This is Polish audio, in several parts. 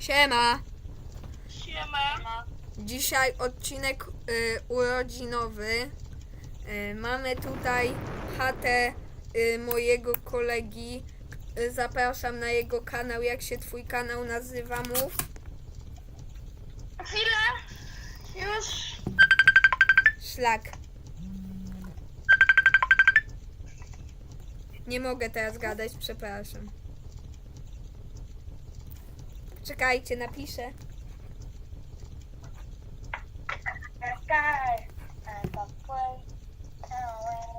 Siema! Siema. Dzisiaj odcinek y, urodzinowy. Y, mamy tutaj chatę y, mojego kolegi. Y, zapraszam na jego kanał. Jak się twój kanał nazywa? Mów. Chwilę. Już. Szlak. Nie mogę teraz gadać, przepraszam. Czekajcie, napiszę.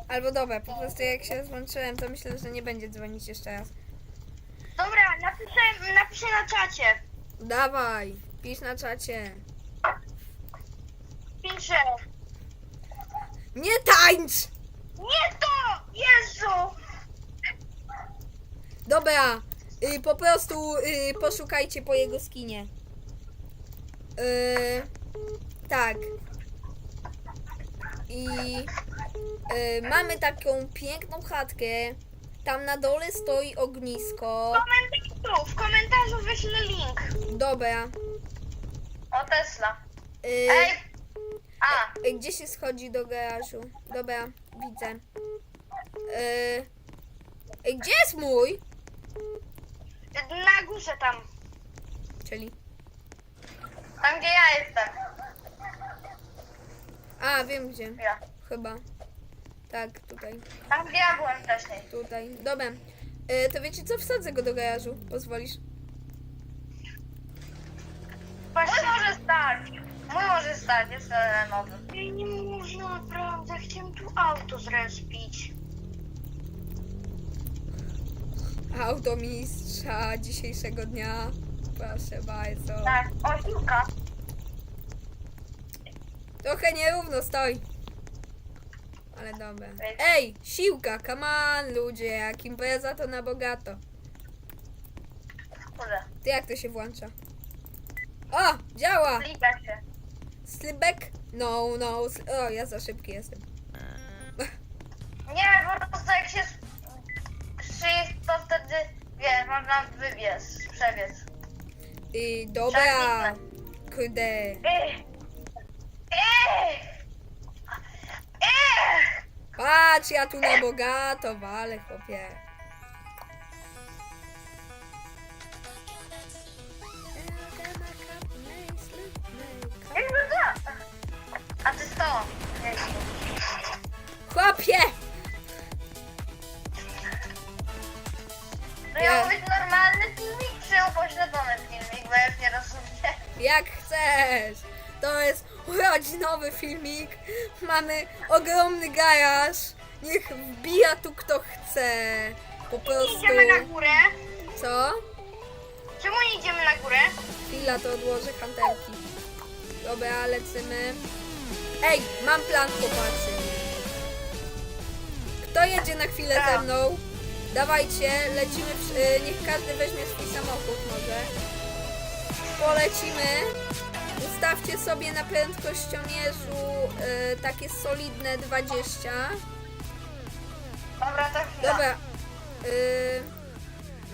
Albo dobra, po prostu jak się rozłączyłem, to myślę, że nie będzie dzwonić jeszcze raz. Dobra, napiszę, napiszę na czacie. Dawaj, pisz na czacie. Piszę. Nie tańcz! Nie to! Jezu! Dobra, y, po prostu y, poszukajcie po jego skinie. Y, tak. I y, mamy taką piękną chatkę. Tam na dole stoi ognisko. Komentarzu, w komentarzu wyślę link. Dobra. O Tesla. Y, Ej! A, y, gdzie się schodzi do garażu? Dobra, widzę. Y, y, gdzie jest mój? Na górze tam. Czyli. Tam gdzie ja jestem. A, wiem gdzie. Ja. Chyba. Tak, tutaj. Tam gdzie ja byłem wcześniej. Tutaj. Dobra. E, to wiecie co? Wsadzę go do garażu. Pozwolisz? Mój może stać. Mój może stać, jest nowy. Ej, nie można naprawdę. Chciałem tu auto zrespić. Auto mistrza dzisiejszego dnia. Proszę bardzo. Tak, osiłka. Trochę nierówno stoi. Ale dobra. Ej, siłka, come on ludzie, jak impreza to na bogato. Kurde, Ty jak to się włącza? O, działa! klika się. Slipback? No, no. sl- O, ja za szybki jestem. Nie, po prostu jak się to wtedy, wiesz, można wybiec, przebiec. I dobra. Kurde. Patrz, ja tu na bogato walę, chłopie. A ty to? Chłopie! Miał być normalny filmik, czy upośledzony filmik, bo ja już nie rozumiem. Jak chcesz! To jest urodzinowy filmik. Mamy ogromny garaż. Niech wbija tu kto chce. Po prostu. Idziemy na górę. Co? Czemu nie idziemy na górę? Chwila, to odłożę kantelki. Dobra, lecimy. Ej, mam plan, chłopacy. Kto jedzie na chwilę ze mną? Dawajcie, lecimy. y, Niech każdy weźmie swój samochód może. Polecimy. Ustawcie sobie na prędkościomierzu y, takie solidne 20. Dobra, chwila. Dobra. Y,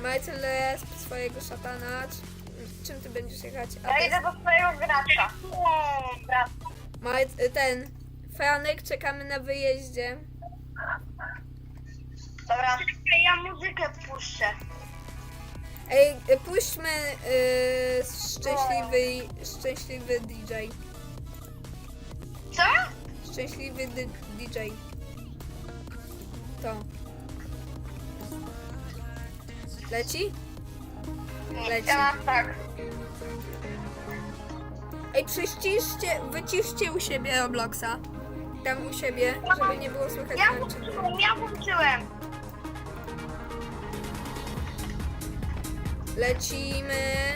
Majcel resp swojego szatana. Czy- Czym ty będziesz jechać? A Ja idę do swojego gracza. Dobra. Maj- y, ten Franek, czekamy na wyjeździe. Dobra. Czekaj, ja muzykę puszczę. Ej, puśćmy y, szczęśliwy, szczęśliwy DJ. Co? Szczęśliwy dy- DJ. To. Leci? Leci. Ja tak. Ej, przyciszcie, wyciszcie u siebie Robloxa. Tam u siebie, żeby nie było słychać Ja włączyłem, ja włączyłem. Lecimy.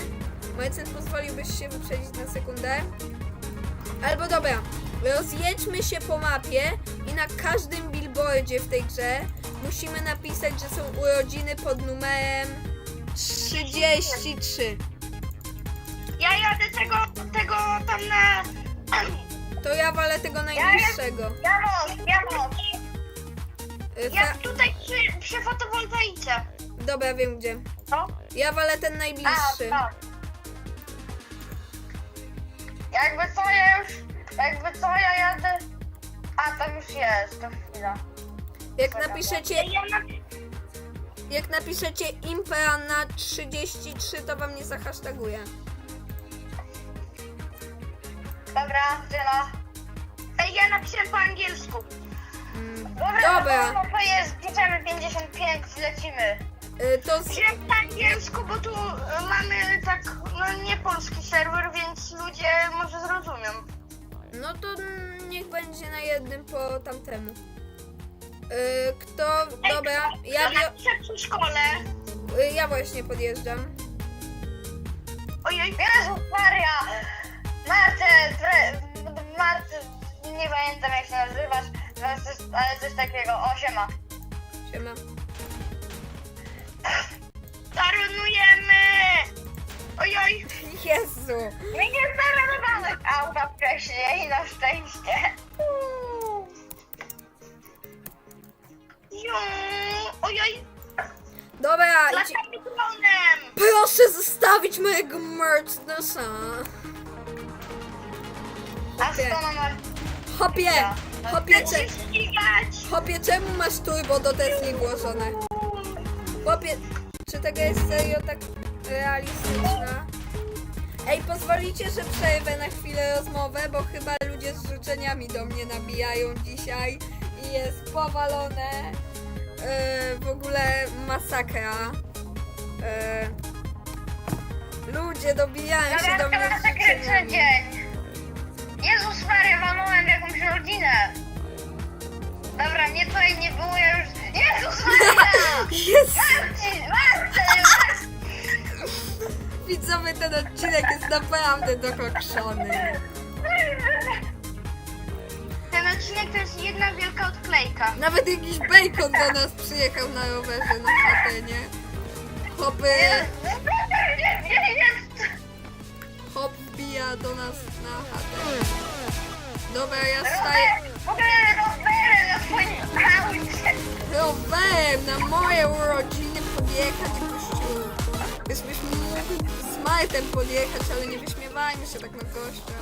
Majcen, pozwoliłbyś się wyprzedzić na sekundę? Albo dobra, rozjedźmy się po mapie i na każdym billboardzie w tej grze musimy napisać, że są urodziny pod numerem 33. Ja jadę tego, tego tam na... To ja walę tego najbliższego. Ja wąt, ja. Y, Ja Fra- tutaj przy, przy fotowoltaice. Dobra, wiem gdzie. Ja walę ten najbliższy. tak. Jakby co ja już, jakby co ja jadę... A, tam już jest, to chwila. Jak napiszecie, Ja na... jak napiszecie Impera na 33, to wam nie zahasztaguję. Dobra, tyle. Ej, ja napisałem po angielsku. Mm, Dobra, Dobra. No to jest, bierzemy 55, lecimy. Y, to z, Wziąłem po angielsku, bo tu mamy tak, no nie polski serwer, więc ludzie może zrozumią. no to niech będzie na jednym po tamtemu. Y, Kto, dobra, ja, bio, napiszę przy szkole. y, ja właśnie podjeżdżam. Ojej, Jezus Maria! Marcel, Fre... Marcel, nie pamiętam jak się nazywasz, ale coś, ale coś takiego, o siema. Siema. Ojoj, Jezu. my nie zaradowałem auta wcześniej, na szczęście. Ju, ojoj, Dobra, idź, proszę zostawić mojego Mercedesa. A skąd mam Hopie, hopie, cze, ścigać! hopie, czemu masz turbo do Tesli włożone? Chłopie, czy tego jest serio tak realistyczna? Ej, pozwolicie, że przerwę na chwilę rozmowę, bo chyba ludzie z życzeniami do mnie nabijają dzisiaj i jest powalone. Yy, w ogóle masakra. Yy, ludzie dobijają się do mnie z zakrętny życzeniami. dzień. Jezus Maria, walnąłem w jakąś rodzinę. Dobra, nie tutaj nie było, ja już... Jezus Maria! Marcin, Marcin! Widzowie, ten odcinek jest naprawdę dokokszony. Ten odcinek to jest jedna wielka odklejka. Nawet jakiś bacon do nas przyjechał na rowerze na chatę, nie? Hop wbija do nas na chatę. Dobra, ja staję W ogóle rowery na swoim aucie. rowerem na moje urodziny podjechać gościu. Byśmy mogli z Martem podjechać, ale nie wyśmiewajmy się tak na gościa.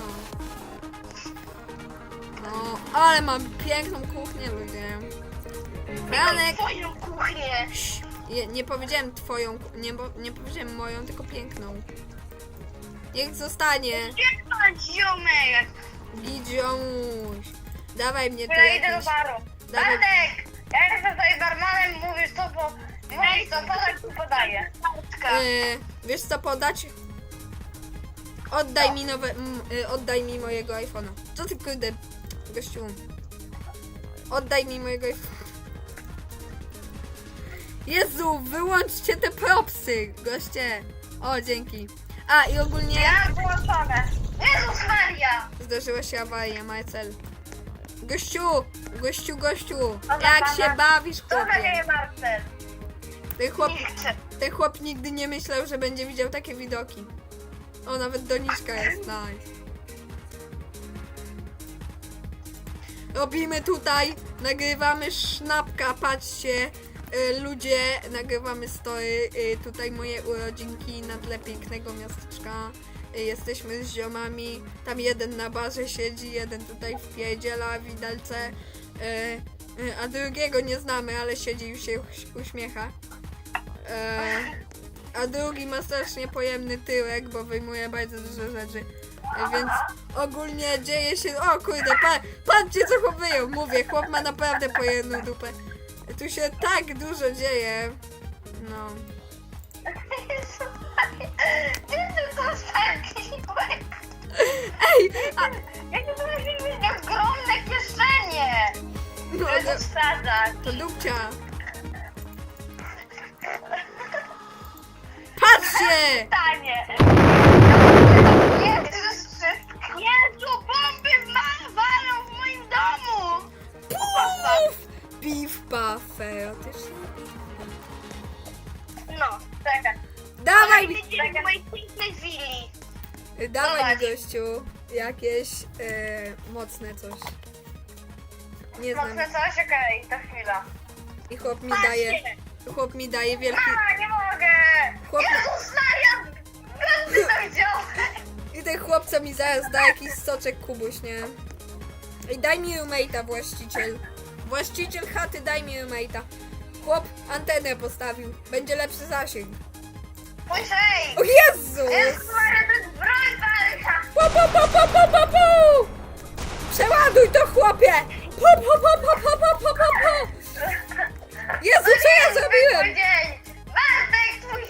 No, ale mam piękną kuchnię, ludzie. Franek, Swoją kuchnię. Nie, nie powiedziałem twoją, nie, bo- nie powiedziałem moją, tylko piękną. Niech zostanie. Pan ziomek? Gidziomuś. Dawaj mnie tu Ja idę do jakieś... baru. Dawaj. Bartek, ja jestem tutaj barmanem, mówisz co, bo... Mówisz co, podać ci podaję. E, wiesz co podać? Oddaj mi nowe... Mm, y, oddaj mi mojego iPhone'a. Co ty kurde, gościu? Oddaj mi mojego iPhone'a. Jezu, wyłączcie te propsy, goście. O, dzięki. A, i ogólnie... Ja mam wyłączone. Jezus Maria! Zdarzyła się awaria, Marcel. Gościu, gościu, gościu, Dobra, jak pana. się bawisz, Co chłopie? daje Marcel? Ten chłop, Nie chcę. ten chłop nigdy nie myślał, że będzie widział takie widoki. O, nawet doniczka jest, nice. Robimy tutaj, nagrywamy sznapka, patrzcie, y, ludzie, nagrywamy story, y, tutaj moje urodzinki na tle pięknego miasteczka. Y, Jesteśmy z ziomami, tam jeden na barze siedzi, jeden tutaj wpierdziela widelce, y, y, a drugiego nie znamy, ale siedzi i się uś- uśmiecha. E, a drugi ma strasznie pojemny tyłek, bo wyjmuje bardzo dużo rzeczy. E, Więc ogólnie dzieje się. O kurde, pa, patrzcie co chłop wyjął. Mówię, chłop ma naprawdę pojemną dupę. Tu się tak dużo dzieje. No. Gdzie ty to wsadziłeś? Ej! A, Jakie to być ogromne kieszenie! no, wsadzać. to dupcia. Patrzcie! Stanie! Jezus! Jezu, bomby ma walą w moim domu! Puf! Buff, erotycznie. No, czekaj. Dawaj mi! Widzicie w mojej pięknej willi. Dawaj mi gościu jakieś e, mocne coś. Nie znam. Mocne coś? Okej, to chwila. I chłop mi Patrzcie! Chłop mi daje wielki. Mama, nie mogę! Chłop- Jezus Maria! Skąd ty to wziąłeś? I ten chłop co mi zaraz da jakiś soczek kubuś, nie? I daj mi roommate'a, właściciel. Właściciel chaty, daj mi roommate'a. Chłop antenę postawił. Będzie lepszy zasięg. Ej! O Jezu! Jest Maria, to jest broń! Po, po, po, po, po, po, po! Przeładuj to, chłopie! Po, po, po, po, po, po, po, po, po! Jezu, co ja zrobiłem? Dzień. Bartek, twój...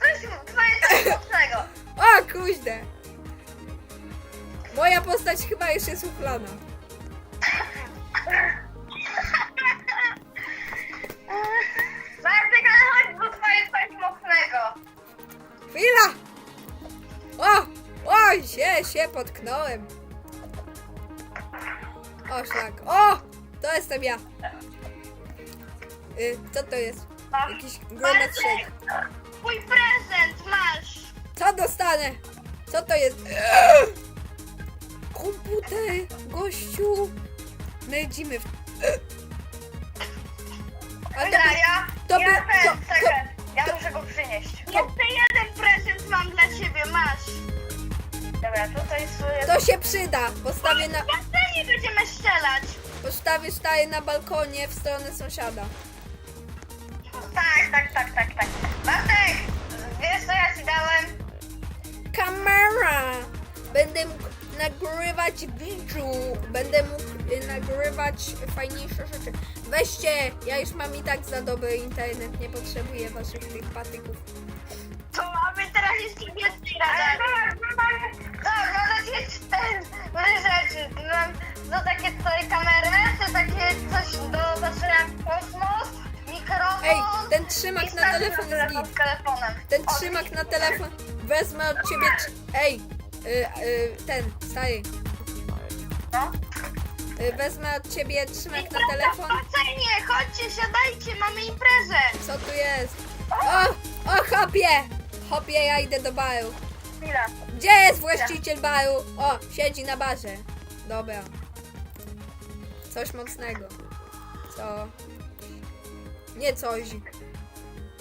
Coś, twoje coś mocnego. O, kuźne! Moja postać chyba już jest uchlana. Bartek, ale chodź, bo twoje coś mocnego. Chwila! O! Oj, się, się potknąłem. O, szlak. O! To jestem ja. Y, co to jest? Masz. Jakiś granat shake. Twój prezent masz. Co dostanę? Co to jest? Eee! Komputer, gościu. Nędzimy w... Eee! A to Dobra, ja, to ja ten, to- czekaj, ja to- muszę go przynieść. Jeszcze jeden prezent mam dla ciebie, masz. Dobra, tutaj sobie... To się przyda. Postawię na... nie będziemy strzelać. Postawię staję na balkonie w stronę sąsiada. Tak, tak, tak, tak, tak. Bartek, wiesz co ja ci dałem? Kamera! Będę mógł nagrywać widzu. Będę mógł y, nagrywać fajniejsze rzeczy. Weźcie, ja już mam i tak za dobry internet, nie potrzebuję waszych tych patyków. To mamy teraz jeszcze więcej radarów. Tak, no to jest ten rzeczy. Mam no takie tutaj kamery, to takie coś do patrzenia w kosmos, mikrofon. Ej, ten trzymak na telefon jest telefon git. telefonem. Ten trzymak na telefon wezmę od ciebie. tr- Ej, y, y, ten, stary. No. Y, wezmę od ciebie trzymak na telefon. Spocenie, chodźcie, siadajcie, mamy imprezę. Co tu jest? O, o, hopie! Hopie, ja idę do baru. Chwila. Gdzie jest właściciel baru? O, siedzi na barze. Dobra. Coś mocnego. Co? Nie coś.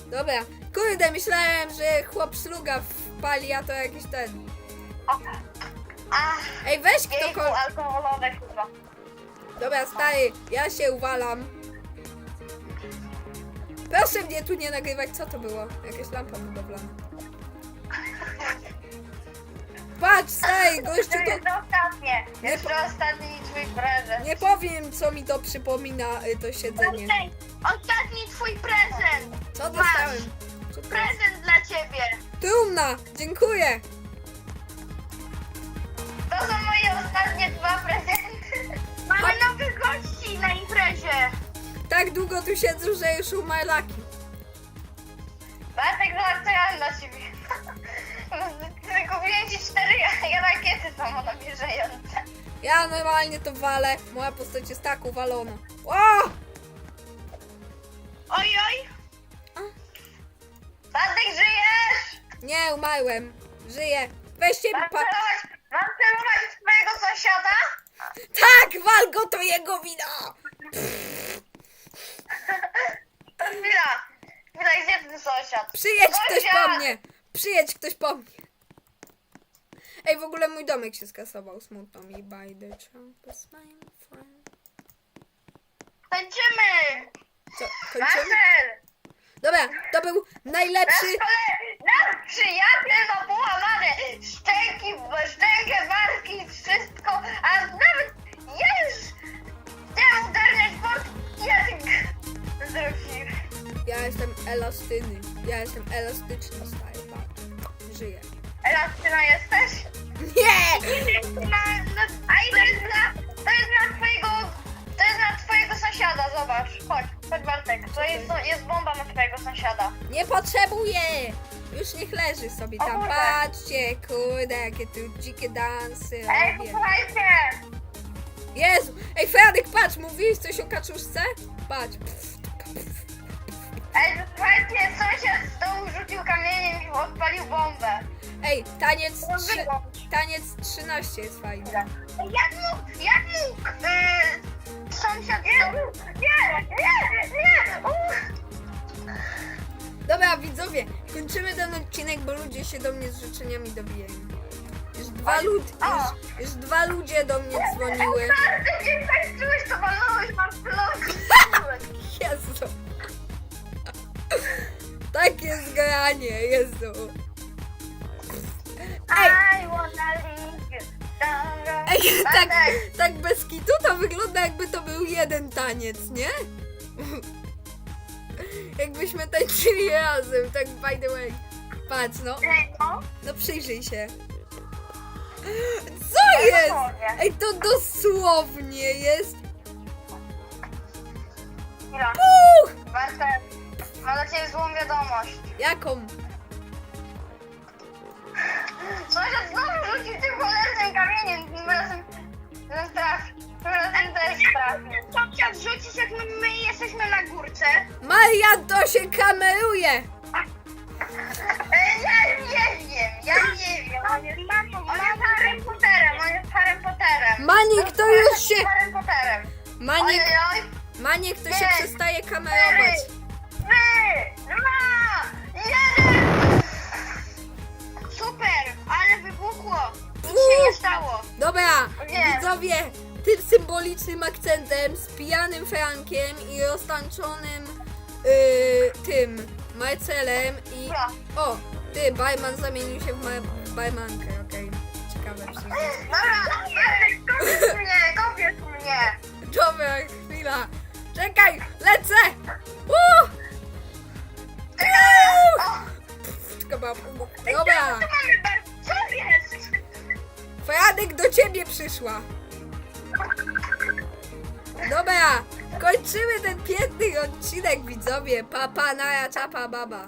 Dobra. Kurde, myślałem, że chłop sługa wpali, a to jakiś ten. Ach, Ej, weź jejku, ktokolwiek. alkoholowe. Dobra, stary, ja się uwalam. Proszę mnie tu nie nagrywać, co to było? Jakaś lampa budowlana. Patrz, stary, gościu, To to... jest ostatnie. Nie Jeszcze ostatni twój prezent. Nie powiem, co mi to przypomina, y, to siedzenie. Ostatni twój prezent. Co dostałem? Co to jest? Prezent dla ciebie. Trumna! Dziękuję! To są moje ostatnie dwa prezenty. Mamy nowych gości na imprezie. Tak długo tu siedzę, że już umarł laki. Bartek, mam dla ciebie. Kupiłem ci cztery rakiety samonabierzające. Ja normalnie to walę. Moja postać jest tak uwalona. O! Umarłem. Żyję. Weźcie mi Mam pa... celować, mam celować w twojego sąsiada? Tak, wal go, to jego wina! Chwila. Chwila, gdzie ten sąsiad? Przyjedź ktoś po mnie! Przyjedź ktoś po mnie! Ej, w ogóle mój domek się skasował. Smutno mi by the champus, my friend. Tańczymy! Co, kończymy? Marcel! Dobra, to był najlepszy... przyjaciel ma połamane szczęki, szczękę, barki, wszystko, a nawet ja już chciałem uderzyć port język zrobił. Ja jestem elastyczny. Ja jestem elastyczny, stary, patrz. Żyję. Elastyna jesteś? Nie! Na, leży sobie O tam. kurde. Patrzcie, kurde, jakie tu dzikie dansy Ej, robię. posłuchajcie! Jezu! Ej, Fredek, patrz, mówiłeś coś o kaczuszce? Patrz. Ej, słuchajcie, sąsiad z dołu rzucił kamieniem i odpalił bombę. Ej, taniec, trzy, taniec 13 jest fajny. Jak mógł, jak mógł ludzie się do mnie z życzeniami dobijają. Już dwa, lud, już, już dwa ludzie do mnie dzwoniły. Ty mnie tak czułeś, to walnąłeś, mam plotki. Jezu. Takie zgranie, Jezu. Ej, I wanna you. ej, tak, tak bez kitu to wygląda jakby to był jeden taniec, nie? Jakbyśmy tańczyli razem, tak by the way. Patrz, no, no. no przyjrzyj się. Co jest? Dosłownie. Ej, to dosłownie jest. Chwila. Puch! Bartek, mam dla ciebie złą wiadomość. Jaką? Sąsiad znowu rzucił tym cholernym kamieniem. Tym razem, tym trafił. Tym razem też. Sąsiad rzucić, jak my, my jesteśmy na górce. Maria, to się kameruje! Ja nie wiem. On jest, on jest Harry Potterem, on jest Harry Potterem. Maniek, to już się... Harry Potterem. Maniek, Oj, oj, Maniek, to się Nie. przestaje kamerować. Trzy, dwa, jeden. Super, ale wybuchło. Nic się nie stało. Dobra, Nie. widzowie, tym symbolicznym akcentem, z pijanym Frankiem i roztańczonym yy, tym Marcelem i... Ja. O, ty, barman zamienił się w, w barmankę, okej. Ciekawe przecież. Dobra, kopiesz mnie, kopiesz mnie. Dobra, chwila. Czekaj, lecę! O, Tylko była- Co Dobra, mamy, Bar- Co jest? Franek do ciebie przyszła. Dobra, kończymy ten piękny odcinek, widzowie. Papa, nara, czapa, baba.